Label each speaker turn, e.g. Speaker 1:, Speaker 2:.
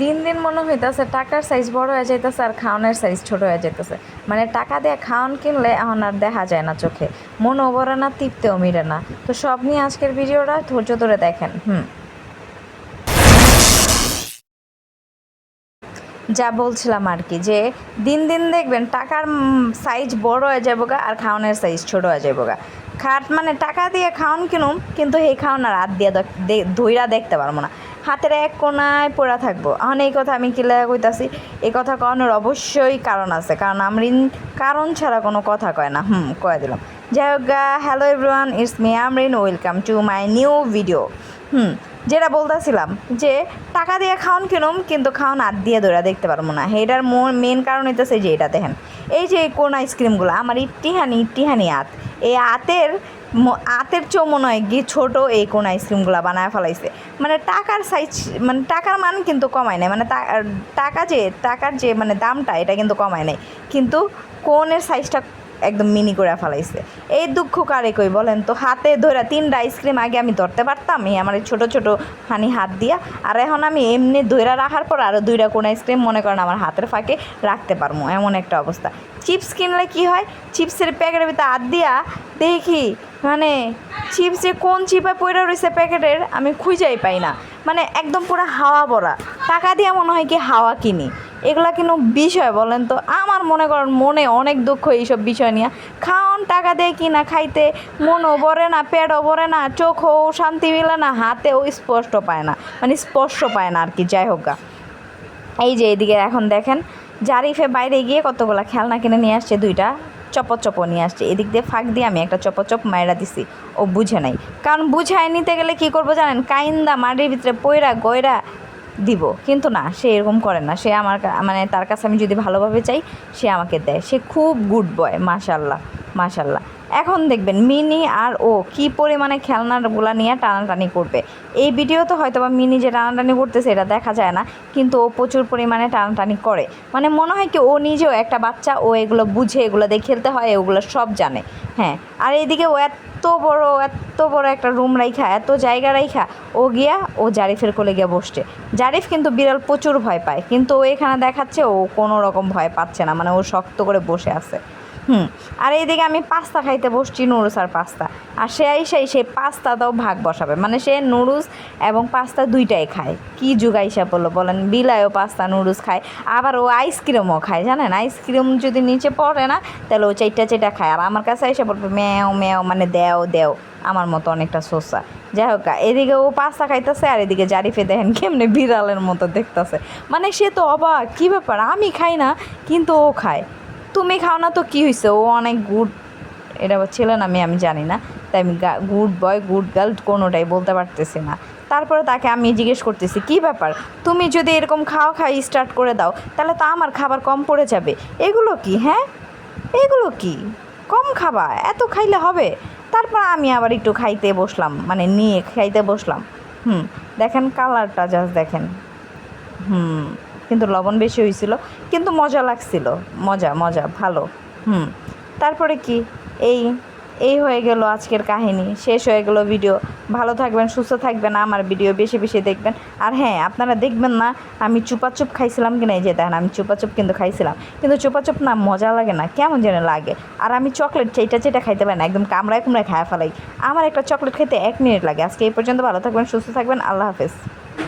Speaker 1: দিন দিন মনে হইতাছে, টাকার সাইজ বড় হয়ে যাইতেছে আর খাওয়ানোর সাইজ ছোট হয়ে যাইতেছে। মানে টাকা দিয়ে খাওয়ান কিনলে এখন আর দেখা যায় না চোখে। মন ভরে না, তৃপ্তিও মিলে না। তো সব নিয়ে আজকের ভিডিওটা ধৈর্য ধরে দেখেন, হুম। যা বলছিলাম আর কি, যে দিন দিন দেখবেন টাকার সাইজ বড় হয়ে যাব গা আর খাওয়ানোর সাইজ ছোট হয়ে যাব গা। খাট মানে টাকা দিয়ে খাওয়ান কিনুম, কিন্তু এই খাওয়ান আর হাত দিয়ে ধইরা দেখতে পারব না। হাতের এক কোনায় পড়া থাকব। এখন এই কথা আমি কিলা কইতাছি। এই কথা কওয়ানোর অবশ্যই কারণ আছে, কারণ আমরিন কারণ ছাড়া কোনো কথা কয় না। হুম, কয়ে দিলাম। যাই হোক hello everyone, it's me Amrin, welcome to my new video. হুম, যেটা বলতেছিলাম যে, টাকা দিয়ে খাওন কিনুম, কিন্তু খাওয়ান হাত দিয়ে ধরে দেখতে পারব না। এটার মেন কারণ হইতেছে যে এটা দেখেন। এই যে কোন আইসক্রিমগুলো, আমার ইট্টিহানি ইট্টিহানি আত, এই আতের আতের হয় গিয়ে ছোটো এই কোন আইসক্রিমগুলো বানায় ফেলাইছে। মানে টাকার সাইজ মানে টাকার মান কিন্তু কমায় নাই। মানে টাকা যে, টাকার যে মানে দামটা, এটা কিন্তু কমায় নাই। কিন্তু কোনের সাইজটা একদম মিনি করে ফেলাইছে। এই দুঃখ কারে কই বলেন তো? হাতে ধরে তিনটা আইসক্রিম আগে আমি ধরতে পারতাম, এই আমার ছোটো ছোটো হানি হাত দিয়া। আর এখন আমি এমনি ধরে রাখার পর আরও দুইটা কোন আইসক্রিম মনে করেন আমার হাতের ফাঁকে রাখতে পারব এমন একটা অবস্থা। চিপস কিনলে কি হয়? চিপসের প্যাকেটের ভিতরে হাত দিয়া দেখি মানে চিপস কোন চিপে পড়ে রয়েছে প্যাকেটের আমি খুঁজেই পাই না। মানে একদম পুরো হাওয়া ভরা। টাকা দিয়ে মনে হয় কি হাওয়া কিনি। এগুলা কিন্তু বিষয় বলেন তো? আমার মনে করেন মনে অনেক দুঃখ এইসব বিষয় নিয়ে। খাওয়ান টাকা দিয়ে কিনা খাইতে, মনও ভরে না, পেটও ভরে না, চোখও শান্তি মিলে না, হাতেও স্পষ্ট পায় না। মানে স্পর্শ পায় না আর কি, যাই হোক এই যে এদিকে এখন দেখেন, জারিফে বাইরে গিয়ে কতগুলা খেলনা কিনে নিয়ে আসছে দুইটা। চপর চপর নিয়ে আসছে। এদিক দিয়ে ফাঁক দিয়ে আমি একটা চপর চপ মায়েরা দিছি। ও বুঝে নাই। কারণ বুঝায় নিতে গেলে কি করব জানেন? কাইন্দা মাটির ভিতরে পয়রা গয়রা দিব। কিন্তু না, সে এরকম করে না। সে আমার মানে তার কাছে আমি যদি ভালোভাবে চাই, সে আমাকে দেয়। সে খুব গুড বয় মাশাল্লাহ মাশাল্লাহ এখন দেখবেন মিনি আর ও কি পরিমাণে খেলনাগুলা নিয়ে টানাটানি করবে। এই ভিডিওতে হয়তো বা মিনি যে টানাটানি করতেছে, এটা দেখা যায় না। কিন্তু ও প্রচুর পরিমাণে টানাটানি করে। মানে মনে হয় কি ও নিজেও একটা বাচ্চা, ও এগুলো বুঝে, এগুলো দিয়ে খেলতে হয় ওগুলো সব জানে। হ্যাঁ আর এইদিকে ও এত বড় এত বড় একটা রুম রাইখা, এত জায়গা রাইখা। ও গিয়া ও জারিফের কোলে গিয়া বসছে। জারিফ কিন্তু বিড়াল প্রচুর ভয় পায়, কিন্তু ও এখানে দেখাচ্ছে ও কোনো রকম ভয় পাচ্ছে না মানে ও শক্ত করে বসে আছে। হুম। আর এইদিকে আমি পাস্তা খাইতে বসছি, নুডলস আর পাস্তা। আর সে আইসাই সেই পাস্তাটাও ভাগ বসাবে। মানে সে নুডলস এবং পাস্তা দুইটাই খায়। কি যুগাইসা বলল বলেন? বিলায়ও পাস্তা, নুডলস খায়। আবার ও আইসক্রিমও খায়, জানেন? আইসক্রিম যদি নিচে পড়ে না, তাহলে ও চাইটা চাইটা খায়। আর আমার কাছে এসে বলবে ম্যাও ম্যাও মানে দেও দেও। আমার মতো অনেকটা সোসা। যাই হোক, এদিকে ও পাস্তা খাইতেছে, আর এদিকে জারিফে দেখেন কেমনে বিড়ালের মতো দেখতেছে। মানে সে তো অবাক, কী ব্যাপার? আমি খাই না, কিন্তু ও খায়। তুমি খাও না তো কী হয়েছে ও অনেক গুড, এটা ছেলে না আমি আমি জানি না, তাই আমি গুড বয়, গুড গার্ল কোনোটাই বলতে পারতেছি না। তারপরে তাকে আমি জিজ্ঞেস করতেছি, কি ব্যাপার? তুমি যদি এরকম খাওয়া খাই স্টার্ট করে দাও, তাহলে তো আমার খাবার কম পড়ে যাবে। এগুলো কি হ্যাঁ? এগুলো কি? কম খাবা, এত খাইলে হবে? তারপর আমি আবার একটু খাইতে বসলাম মানে নিয়ে খাইতে বসলাম। হুম, দেখেন কালারটা জাস্ট দেখেন। হুম। কিন্তু লবণ বেশি হয়েছিল কিন্তু মজা লাগছিল। মজা মজা, ভালো। হুম। তারপরে কি? এই এই হয়ে গেল আজকের কাহিনী। শেষ হয়ে গেল ভিডিও। ভালো থাকবেন, সুস্থ থাকবেন, আমার ভিডিও বেশি বেশি দেখবেন। আর হ্যাঁ আপনারা দেখবেন না, আমি চুপাচুপ খাইছিলাম কিনা? এই যে দেখেন, আমি চুপাচুপ কিন্তু খাইছিলাম। কিন্তু চুপাচুপ না মজা লাগে না, কেমন যেন লাগে। আর আমি চকলেট চাইটা চেটা খাইতে পারি না, একদম কামড়ায় কুমড়ায় খায় ফেলাই। আমার একটা চকলেট খেতে এক মিনিট লাগে। আজকে এই পর্যন্ত ভালো থাকবেন, সুস্থ থাকবেন। আল্লাহ হাফেজ।